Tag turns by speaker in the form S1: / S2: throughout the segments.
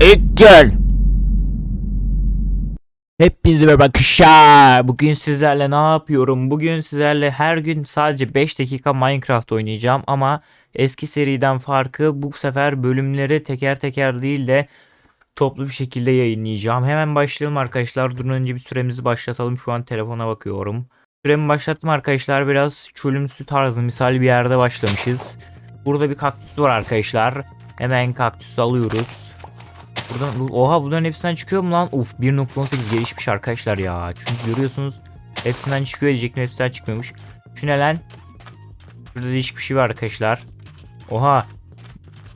S1: İlk gel. Hepinize merhaba arkadaşlar. Bugün sizlerle ne yapıyorum? Bugün sizlerle her gün sadece 5 dakika Minecraft oynayacağım ama eski seriden farkı bu sefer bölümleri teker teker değil de toplu bir şekilde yayınlayacağım. Hemen başlayalım arkadaşlar. Durun önce bir süremizi başlatalım. Şu an telefona bakıyorum. Süremi başlattım arkadaşlar. Biraz çölümsü tarzı misal bir yerde başlamışız. Burada bir kaktüs var arkadaşlar. Hemen kaktüsü alıyoruz. Buradan oha bunların hepsinden çıkıyor mu lan? Uf 1.18 gelişmiş arkadaşlar ya. Çünkü görüyorsunuz hepsinden çıkıyor diyecektim hepsinden çıkmıyormuş. Şu ne lan? Burada değişik bir şey var arkadaşlar. Oha.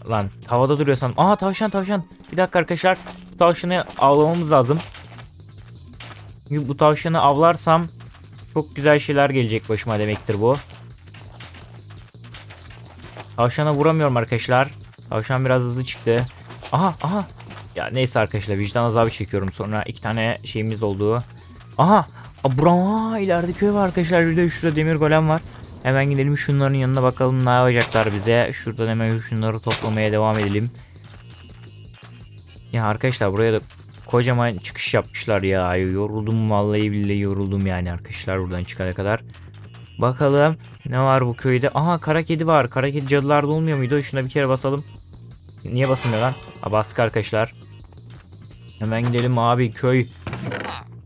S1: Lan havada duruyor sandım. Aha tavşan tavşan. Bir dakika arkadaşlar. Bu tavşanı avlamamız lazım. Çünkü bu tavşanı avlarsam çok güzel şeyler gelecek başıma demektir bu. Tavşana vuramıyorum arkadaşlar. Tavşan biraz hızlı çıktı. Aha aha. Ya neyse arkadaşlar vicdan azabı çekiyorum sonra iki tane şeyimiz oldu. Aha. Aa, Bura ileride köy var arkadaşlar. Bir de şurada demir golem var. Hemen gidelim şunların yanına bakalım ne yapacaklar bize. Şuradan hemen şunları toplamaya devam edelim. Ya arkadaşlar buraya da kocaman çıkış yapmışlar ya. Yoruldum vallahi billahi yoruldum yani arkadaşlar buradan çıkana kadar. Bakalım ne var bu köyde. Aha kara kedi var. Kara kedi cadılarda olmuyor muydu? Şuna bir kere basalım. Niye basılmıyor lan? Ha bastık arkadaşlar. Hemen gidelim abi köy.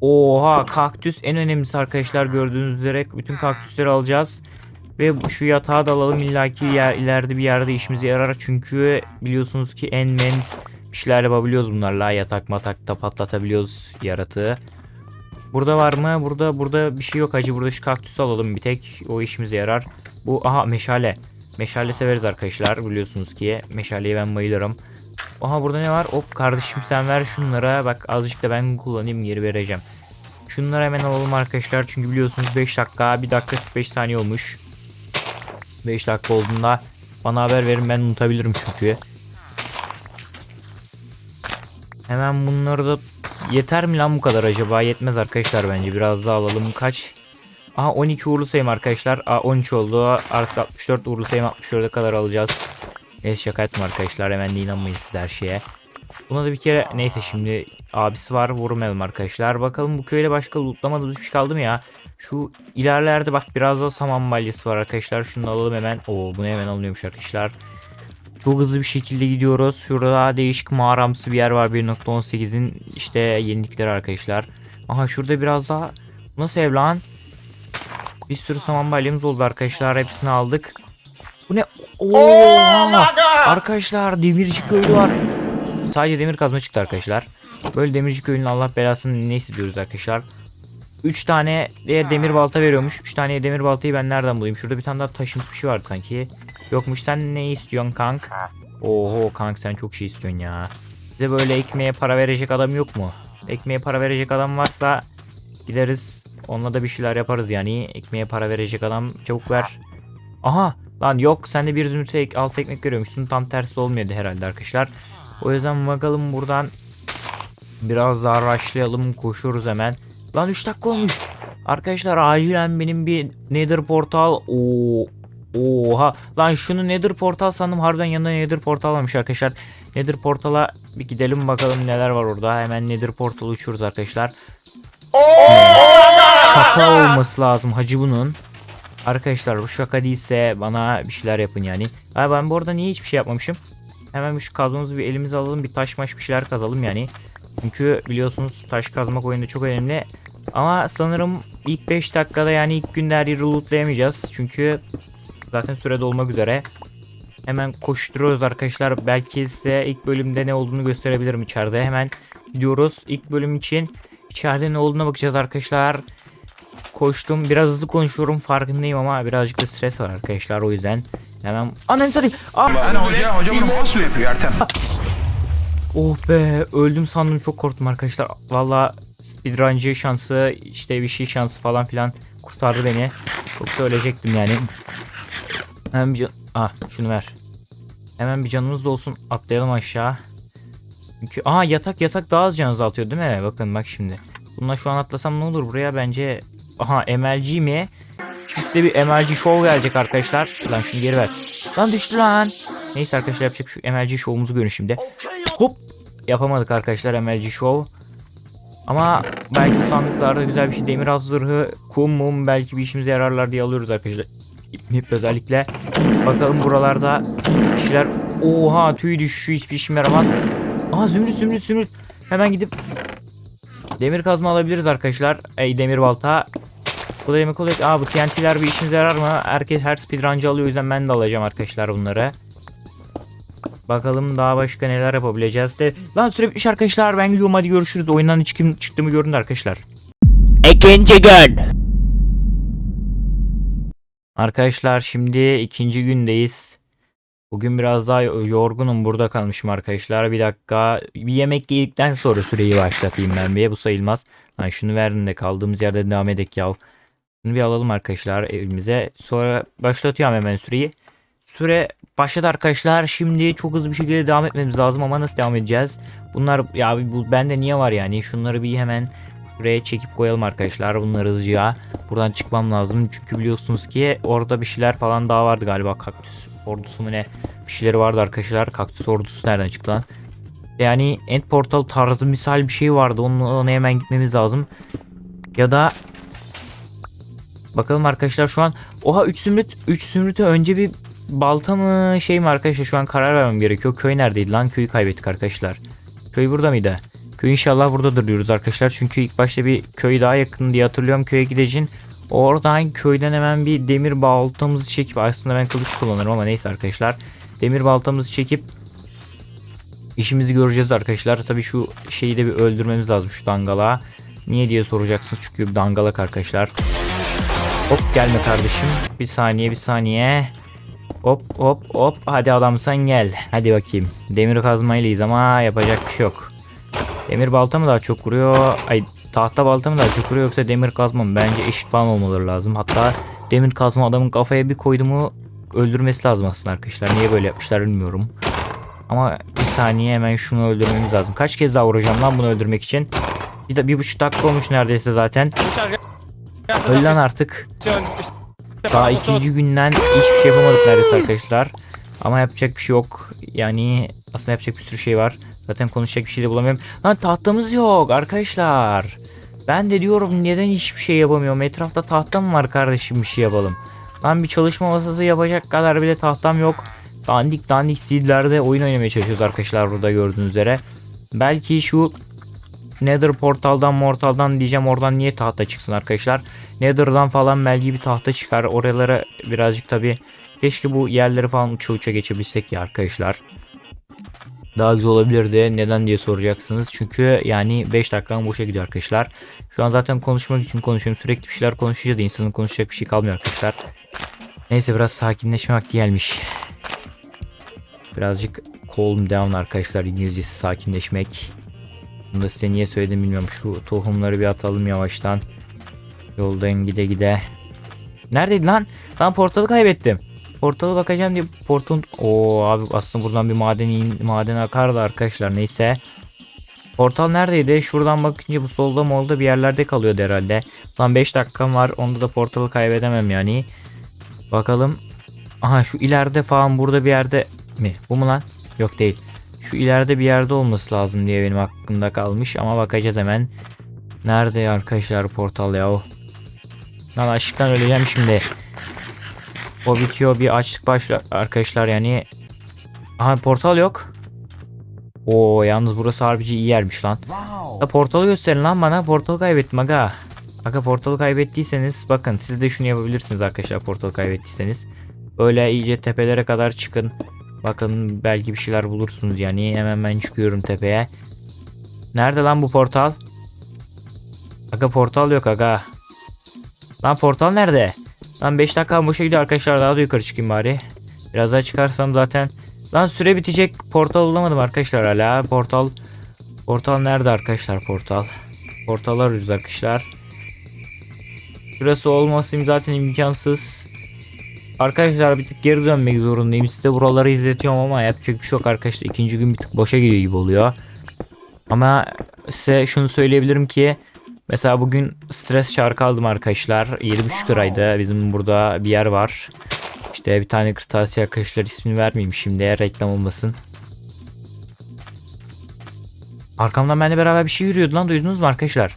S1: Oha kaktüs en önemlisi arkadaşlar gördüğünüz üzere bütün kaktüsleri alacağız. Ve şu yatağı da alalım illaki yer, ileride bir yerde işimize yarar. Çünkü biliyorsunuz ki en men bir şeyler yapabiliyoruz bunlarla. Yatak matak da patlatabiliyoruz yaratığı. Burada var mı? Burada burada bir şey yok hacı. Burada şu kaktüsü alalım bir tek. O işimize yarar. Bu aha meşale. Meşale severiz arkadaşlar biliyorsunuz ki. Meşaleye ben bayılırım. Aha burada ne var? Hop kardeşim sen ver şunlara. Bak azıcık da ben kullanayım geri vereceğim. Şunları hemen alalım arkadaşlar. Çünkü biliyorsunuz 5 dakika 1 dakika 45 saniye olmuş. 5 dakika olduğunda bana haber verin ben unutabilirim çünkü. Hemen bunları da yeter mi lan bu kadar acaba? Yetmez arkadaşlar bence. Biraz daha alalım. Kaç? Aha 12 uğurlu sayım arkadaşlar. Aa 13 oldu. Artık 64 uğurlu sayım 64'e kadar alacağız. Neyse şaka ettim arkadaşlar. Hemen de inanmayın siz her şeye. Buna da bir kere neyse şimdi abisi var vurmayalım arkadaşlar. Bakalım bu köyde başka lootlamadığımız bir şey kaldı mı ya? Şu ilerlerde bak biraz da saman balyası var arkadaşlar. Şunu alalım hemen. Oo bunu hemen alınıyormuş arkadaşlar. Çok hızlı bir şekilde gidiyoruz. Şurada değişik mağaramsı bir yer var 1.18'in işte yenilikleri arkadaşlar. Aha şurada biraz daha nasıl ev lan? Bir sürü saman balyamız oldu arkadaşlar. Hepsini aldık. Bu ne? Oo! Arkadaşlar demirci köylü var. Sadece demir kazma çıktı arkadaşlar. Böyle demirci köylünün Allah belasını ne hissediyoruz arkadaşlar. 3 tane de demir balta veriyormuş. 3 tane demir baltayı ben nereden bulayım? Şurada bir tane daha taşımız bir şey vardı sanki. Yokmuş sen ne istiyorsun kank? Oho kank sen çok şey istiyorsun ya. Bize böyle ekmeğe para verecek adam yok mu? Ekmeğe para verecek adam varsa gideriz. Onunla da bir şeyler yaparız yani. Ekmeğe para verecek adam çabuk ver. Aha lan yok sen de bir zümrüte ek, alt ekmek veriyormuşsun. Tam tersi olmuyordu herhalde arkadaşlar. O yüzden bakalım buradan biraz daha rushlayalım. Koşuyoruz hemen. Lan 3 dakika olmuş. Arkadaşlar acilen benim bir Nether portal. Oo. Oha. Lan şunu Nether portal sandım. Harbiden yanında Nether portal varmış arkadaşlar. Nether portala bir gidelim bakalım neler var orada. Hemen Nether portal uçuyoruz arkadaşlar. Şaka olması lazım hacı bunun. Arkadaşlar bu şaka değilse bana bir şeyler yapın yani. Abi ben bu arada niye hiçbir şey yapmamışım? Hemen şu kazmamızı bir elimize alalım. Bir taş maş bir şeyler kazalım yani. Çünkü biliyorsunuz taş kazmak oyunda çok önemli. Ama sanırım ilk 5 dakikada yani ilk günde her yeri lootlayamayacağız. Çünkü zaten sürede olmak üzere. Hemen koşturuyoruz arkadaşlar. Belki size ilk bölümde ne olduğunu gösterebilirim içeride. Hemen gidiyoruz. İlk bölüm için içeride ne olduğuna bakacağız arkadaşlar. Koştum. Biraz hızlı konuşuyorum farkındayım ama birazcık da stres var arkadaşlar o yüzden. Hemen ananı satayım. Aa!
S2: Yani hoca, hoca bunu mouse mu yapıyor Ertem?
S1: Oh be öldüm sandım çok korktum arkadaşlar. Valla speedruncı şansı işte bir şey şansı falan filan kurtardı beni. Yoksa ölecektim yani. Hemen bir can... Ah şunu ver. Hemen bir canımız da olsun atlayalım aşağı. Çünkü aha yatak yatak daha az can azaltıyor değil mi? Bakın bak şimdi. Bununla şu an atlasam ne olur buraya bence... Aha MLG mi? Şimdi size bir MLG show gelecek arkadaşlar. Lan şunu geri ver. Lan düştü lan. Neyse arkadaşlar yapacak şu MLG show'umuzu görün şimdi. Hop. yapamadık arkadaşlar MLG Show. Ama belki bu sandıklarda güzel bir şey demir az zırhı, kum mum belki bir işimize yararlar diye alıyoruz arkadaşlar. İp özellikle. Bakalım buralarda bir şeyler. Oha tüy düşüşü hiçbir işime yaramaz. Aha zümrüt zümrüt zümrüt. Hemen gidip demir kazma alabiliriz arkadaşlar. Ey demir balta. Bu da demek oluyor aa bu TNT'ler bir işimize yarar mı? Herkes her speedruncı alıyor o yüzden ben de alacağım arkadaşlar bunları. Bakalım daha başka neler yapabileceğiz de. Lan süre bitmiş arkadaşlar ben gidiyorum hadi görüşürüz. Oyundan hiç kim çıktığımı görün arkadaşlar.
S3: İkinci gün.
S1: Arkadaşlar şimdi ikinci gündeyiz. Bugün biraz daha yorgunum burada kalmışım arkadaşlar. Bir dakika bir yemek yedikten sonra süreyi başlatayım ben bir. Bu sayılmaz. Lan şunu verin de kaldığımız yerde devam edek yav. Bunu bir alalım arkadaşlar evimize. Sonra başlatıyorum hemen süreyi. Süre başladı arkadaşlar. Şimdi çok hızlı bir şekilde devam etmemiz lazım ama nasıl devam edeceğiz? Bunlar ya bu bende niye var yani? Şunları bir hemen şuraya çekip koyalım arkadaşlar. Bunları hızlıca. Buradan çıkmam lazım. Çünkü biliyorsunuz ki orada bir şeyler falan daha vardı galiba. Kaktüs ordusu mu ne? Bir şeyleri vardı arkadaşlar. Kaktüs ordusu nereden çıktı lan? Yani end portal tarzı misal bir şey vardı. Onu, ona hemen gitmemiz lazım. Ya da Bakalım arkadaşlar şu an Oha 3 zümrüt 3 zümrüte önce bir balta mı şey mi arkadaşlar şu an karar vermem gerekiyor. Köy neredeydi lan? Köyü kaybettik arkadaşlar. Köy burada mıydı? Köy inşallah buradadır diyoruz arkadaşlar. Çünkü ilk başta bir köy daha yakın diye hatırlıyorum. Köye gideceğim. Oradan köyden hemen bir demir baltamızı çekip aslında ben kılıç kullanırım ama neyse arkadaşlar. Demir baltamızı çekip işimizi göreceğiz arkadaşlar. Tabii şu şeyi de bir öldürmemiz lazım şu dangala. Niye diye soracaksınız çünkü dangalak arkadaşlar. Hop gelme kardeşim. Bir saniye bir saniye. Hop hop hop. Hadi adam sen gel. Hadi bakayım. Demir kazmaylıyız ama yapacak bir şey yok. Demir balta mı daha çok vuruyor? Ay tahta balta mı daha çok vuruyor yoksa demir kazma mı? Bence eşit falan olmaları lazım. Hatta demir kazma adamın kafaya bir koydu mu öldürmesi lazım aslında arkadaşlar. Niye böyle yapmışlar bilmiyorum. Ama bir saniye hemen şunu öldürmemiz lazım. Kaç kez daha vuracağım lan bunu öldürmek için? Bir de bir buçuk dakika olmuş neredeyse zaten. Öl artık. Daha ikinci günden hiçbir şey yapamadık neredeyse arkadaşlar. Ama yapacak bir şey yok. Yani aslında yapacak bir sürü şey var. Zaten konuşacak bir şey de bulamıyorum. Lan tahtamız yok arkadaşlar. Ben de diyorum neden hiçbir şey yapamıyorum. Etrafta tahtam var kardeşim bir şey yapalım. Lan bir çalışma masası yapacak kadar bile tahtam yok. Dandik dandik seedlerde oyun oynamaya çalışıyoruz arkadaşlar burada gördüğünüz üzere. Belki şu Nether portaldan mortaldan diyeceğim oradan niye tahta çıksın arkadaşlar. Nether'dan falan belki bir tahta çıkar. Oralara birazcık tabi keşke bu yerleri falan uça uça geçebilsek ya arkadaşlar. Daha güzel olabilirdi. Neden diye soracaksınız. Çünkü yani 5 dakikam boşa gidiyor arkadaşlar. Şu an zaten konuşmak için konuşuyorum. Sürekli bir şeyler konuşunca da insanın konuşacak bir şey kalmıyor arkadaşlar. Neyse biraz sakinleşme vakti gelmiş. Birazcık calm down arkadaşlar. İngilizcesi sakinleşmek. Bunu da size niye söyledim bilmiyorum. Şu tohumları bir atalım yavaştan. Yoldan gide gide. Neredeydi lan? Ben portalı kaybettim. Portalı bakacağım diye portalın... Oo abi aslında buradan bir maden maden akardı arkadaşlar neyse. Portal neredeydi? Şuradan bakınca bu solda molda bir yerlerde kalıyordu herhalde. Lan 5 dakikam var. Onda da portalı kaybedemem yani. Bakalım. Aha şu ileride falan burada bir yerde mi? Bu mu lan? Yok değil. Şu ileride bir yerde olması lazım diye benim aklımda kalmış ama bakacağız hemen. Nerede arkadaşlar portal ya o? Lan aşktan öleceğim şimdi. O bitiyor bir açlık başlıyor arkadaşlar yani. Aha portal yok. Oo yalnız burası harbici iyi yermiş lan. Ya portalı gösterin lan bana. Portalı kaybettim aga. Aga portalı kaybettiyseniz bakın siz de şunu yapabilirsiniz arkadaşlar portalı kaybettiyseniz. Böyle iyice tepelere kadar çıkın. Bakın belki bir şeyler bulursunuz yani. Hemen ben çıkıyorum tepeye. Nerede lan bu portal? Aga portal yok aga. Lan portal nerede? Lan 5 dakika boşa gidiyor arkadaşlar. Daha da yukarı çıkayım bari. Biraz daha çıkarsam zaten. Lan süre bitecek. Portal bulamadım arkadaşlar hala. Portal. Portal nerede arkadaşlar portal? Portal arıyoruz arkadaşlar. Şurası olmasın zaten imkansız. Arkadaşlar bir tık geri dönmek zorundayım. Size buraları izletiyorum ama yapacak bir şey yok arkadaşlar. İkinci gün bir tık boşa gidiyor gibi oluyor. Ama size şunu söyleyebilirim ki mesela bugün stres şarkı aldım arkadaşlar. 7,5 liraydı. Bizim burada bir yer var. İşte bir tane kırtasiye arkadaşlar ismini vermeyeyim şimdi reklam olmasın. Arkamdan benimle beraber bir şey yürüyordu lan duydunuz mu arkadaşlar?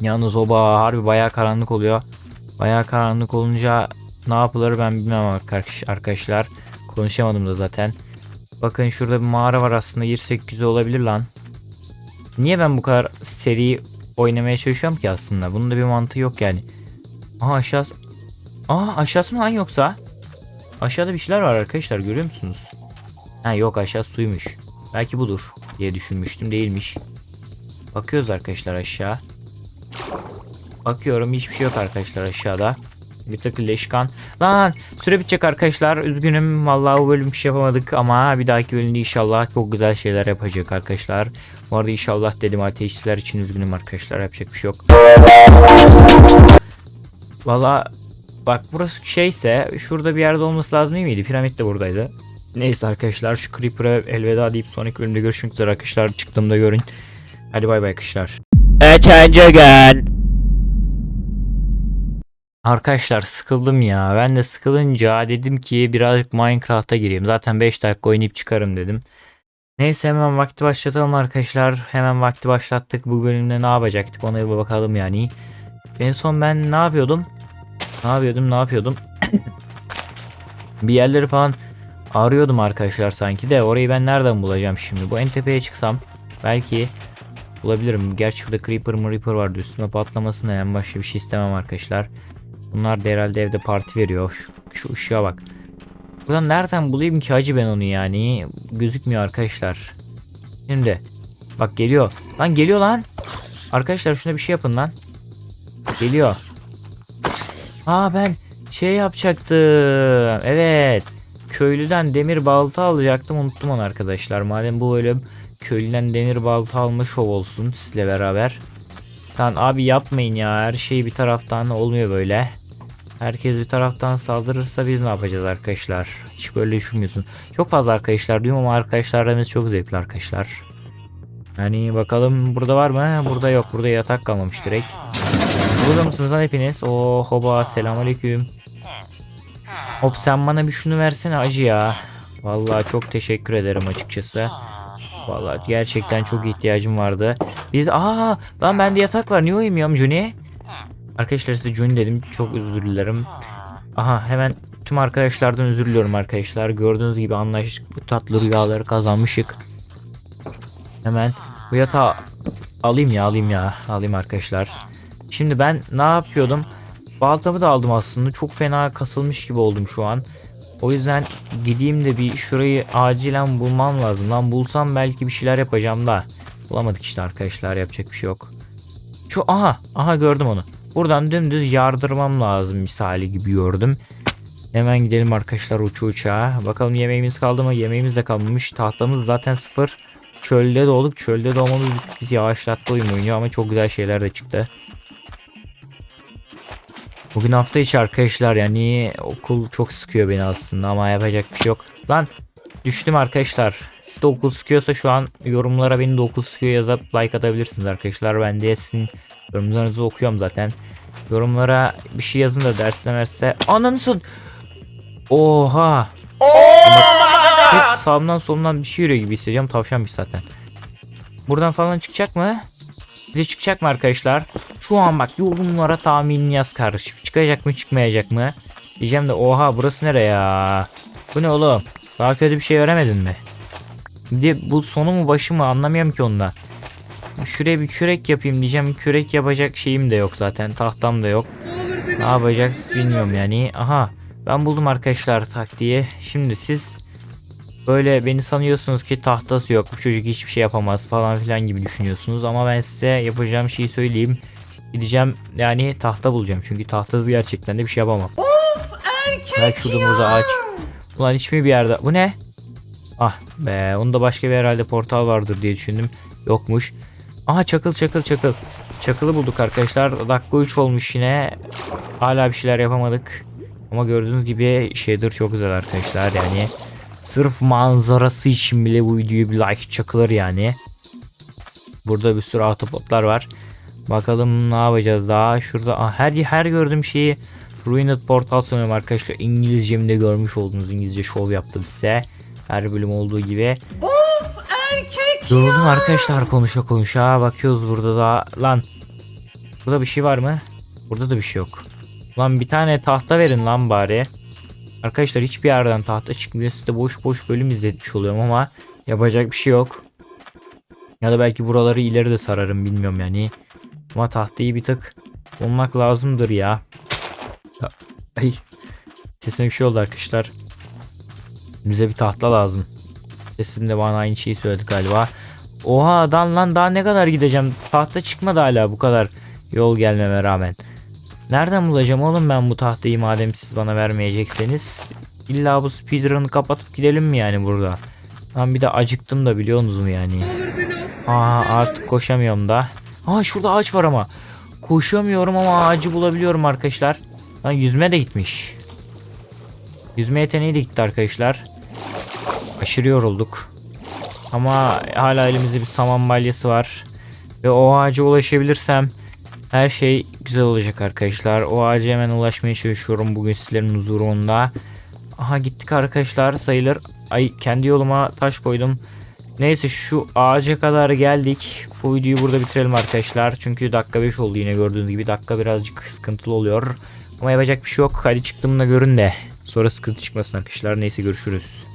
S1: Yalnız oba harbi bayağı karanlık oluyor. Bayağı karanlık olunca ne yapılır ben bilmem arkadaş- arkadaşlar. Konuşamadım da zaten. Bakın şurada bir mağara var aslında girsek güzel olabilir lan. Niye ben bu kadar seri oynamaya çalışıyorum ki aslında? Bunun da bir mantığı yok yani. Aha aşağısı. Aa aşağısı mı lan yoksa? Aşağıda bir şeyler var arkadaşlar görüyor musunuz? Ha yok aşağı suymuş. Belki budur diye düşünmüştüm değilmiş. Bakıyoruz arkadaşlar aşağı. Bakıyorum hiçbir şey yok arkadaşlar aşağıda. Bir tık leşkan. Lan süre bitecek arkadaşlar. Üzgünüm vallahi bu bölüm bir şey yapamadık ama bir dahaki bölümde inşallah çok güzel şeyler yapacak arkadaşlar. Bu arada inşallah dedim ateşçiler için üzgünüm arkadaşlar yapacak bir şey yok. Valla bak burası şeyse şurada bir yerde olması lazım değil miydi? Piramit de buradaydı. Neyse arkadaşlar şu Creeper'a elveda deyip sonraki bölümde görüşmek üzere arkadaşlar. Çıktığımda görün. Hadi bay bay arkadaşlar.
S3: Üçüncü gün.
S1: Arkadaşlar sıkıldım ya. Ben de sıkılınca dedim ki birazcık Minecraft'a gireyim. Zaten 5 dakika oynayıp çıkarım dedim. Neyse hemen vakti başlatalım arkadaşlar. Hemen vakti başlattık. Bu bölümde ne yapacaktık ona bir bakalım yani. En son ben ne yapıyordum? Ne yapıyordum ne yapıyordum? bir yerleri falan arıyordum arkadaşlar sanki de. Orayı ben nereden bulacağım şimdi? Bu en tepeye çıksam belki bulabilirim. Gerçi şurada Creeper Reaper vardı. Üstüme patlamasına en başka bir şey istemem arkadaşlar. Bunlar da herhalde evde parti veriyor. Şu, şu ışığa bak. Buradan nereden bulayım ki hacı ben onu yani? Gözükmüyor arkadaşlar. Şimdi. Bak geliyor. Lan geliyor lan. Arkadaşlar şuna bir şey yapın lan. Geliyor. Aa ben şey yapacaktım. Evet. Köylüden demir balta alacaktım. Unuttum onu arkadaşlar. Madem bu bölüm köylüden demir balta alma şov olsun sizle beraber. Lan abi yapmayın ya. Her şey bir taraftan olmuyor böyle. Herkes bir taraftan saldırırsa biz ne yapacağız arkadaşlar? Hiç böyle düşünmüyorsun. Çok fazla arkadaşlar diyorum ama arkadaşlarımız çok zevkli arkadaşlar. Yani bakalım burada var mı? Burada yok. Burada yatak kalmamış direkt. Burada mısınız lan hepiniz? Oo hoba selamünaleyküm. Hop sen bana bir şunu versene acı ya. Vallahi çok teşekkür ederim açıkçası. Vallahi gerçekten çok ihtiyacım vardı. Biz aa lan bende yatak var. Niye uyumuyorum Juni? Arkadaşlar size Juni dedim. Çok özür dilerim. Aha hemen tüm arkadaşlardan özür diliyorum arkadaşlar. Gördüğünüz gibi anlaştık. Bu tatlı rüyaları kazanmışık. Hemen bu yatağı alayım ya alayım ya alayım arkadaşlar. Şimdi ben ne yapıyordum? Baltamı da aldım aslında. Çok fena kasılmış gibi oldum şu an. O yüzden gideyim de bir şurayı acilen bulmam lazım. Lan bulsam belki bir şeyler yapacağım da. Bulamadık işte arkadaşlar yapacak bir şey yok. Şu aha aha gördüm onu. Buradan dümdüz yardırmam lazım misali gibi gördüm. Hemen gidelim arkadaşlar uçu uçağa. Bakalım yemeğimiz kaldı mı? Yemeğimiz de kalmamış. Tahtamız zaten sıfır. Çölde doğduk. Çölde doğmamız bizi yavaşlattı oyun oynuyor ama çok güzel şeyler de çıktı. Bugün hafta içi arkadaşlar yani okul çok sıkıyor beni aslında ama yapacak bir şey yok. Lan düştüm arkadaşlar. Siz de okul sıkıyorsa şu an yorumlara beni de okul sıkıyor yazıp like atabilirsiniz arkadaşlar. Ben de sizin yorumlarınızı okuyorum zaten. Yorumlara bir şey yazın da derste merse. Ananısın. Oha. Hep sağımdan solumdan bir şey yürüyor gibi hissediyorum. Tavşanmış zaten. Buradan falan çıkacak mı? Size çıkacak mı arkadaşlar? Şu an bak yorumlara tahminini yaz kardeşim. Çıkacak mı çıkmayacak mı? Diyeceğim de oha burası nere ya? Bu ne oğlum? Daha kötü bir şey öğrenmedin mi? Diye bu sonu mu başı mı anlamıyorum ki onda. Şuraya bir kürek yapayım diyeceğim. Kürek yapacak şeyim de yok zaten. Tahtam da yok. Ne yapacağız bilmiyorum yani. Aha ben buldum arkadaşlar taktiği. Şimdi siz böyle beni sanıyorsunuz ki tahtası yok. Bu çocuk hiçbir şey yapamaz falan filan gibi düşünüyorsunuz. Ama ben size yapacağım şeyi söyleyeyim. Gideceğim yani tahta bulacağım. Çünkü tahtasız gerçekten de bir şey yapamam. Belki şurada burada ağaç. Ulan hiç mi bir yerde? Bu ne? Ah be onda başka bir herhalde portal vardır diye düşündüm. Yokmuş. Aha çakıl çakıl çakıl. Çakılı bulduk arkadaşlar. Dakika 3 olmuş yine. Hala bir şeyler yapamadık. Ama gördüğünüz gibi shader çok güzel arkadaşlar yani. Sırf manzarası için bile bu videoyu bir like çakılır yani. Burada bir sürü autopotlar var. Bakalım ne yapacağız daha. Şurada ah, her her gördüğüm şeyi Ruined Portal sanıyorum arkadaşlar. İngilizcemi de görmüş oldunuz. İngilizce şov yaptım size. Her bölüm olduğu gibi.
S4: Erkek
S1: Yoruldum arkadaşlar konuşa konuşa bakıyoruz burada da lan. Burada bir şey var mı? Burada da bir şey yok. Lan bir tane tahta verin lan bari. Arkadaşlar hiçbir yerden tahta çıkmıyor. Size boş boş bölüm izletmiş oluyorum ama yapacak bir şey yok. Ya da belki buraları ileri de sararım bilmiyorum yani. Ama tahtayı bir tık bulmak lazımdır ya. Ya, Ay. Sesime bir şey oldu arkadaşlar. Bize bir tahta lazım. Sesim de bana aynı şeyi söyledi galiba. Oha dan lan daha ne kadar gideceğim. Tahta çıkmadı hala bu kadar yol gelmeme rağmen. Nereden bulacağım oğlum ben bu tahtayı madem siz bana vermeyecekseniz. İlla bu speedrun'ı kapatıp gidelim mi yani burada? Ben bir de acıktım da biliyorsunuz mu yani? Aa artık koşamıyorum da. Aa şurada ağaç var ama. Koşamıyorum ama ağacı bulabiliyorum arkadaşlar. Lan yüzme de gitmiş. Yüzme yeteneği de gitti arkadaşlar. Aşırı yorulduk. Ama hala elimizde bir saman balyası var. Ve o ağaca ulaşabilirsem her şey güzel olacak arkadaşlar. O ağaca hemen ulaşmaya çalışıyorum bugün sizlerin huzurunda. Aha gittik arkadaşlar sayılır. Ay kendi yoluma taş koydum. Neyse şu ağaca kadar geldik. Bu videoyu burada bitirelim arkadaşlar. Çünkü dakika 5 oldu yine gördüğünüz gibi. Dakika birazcık sıkıntılı oluyor. Ama yapacak bir şey yok. Hadi çıktığımda görün de. Sonra sıkıntı çıkmasın arkadaşlar. Neyse görüşürüz.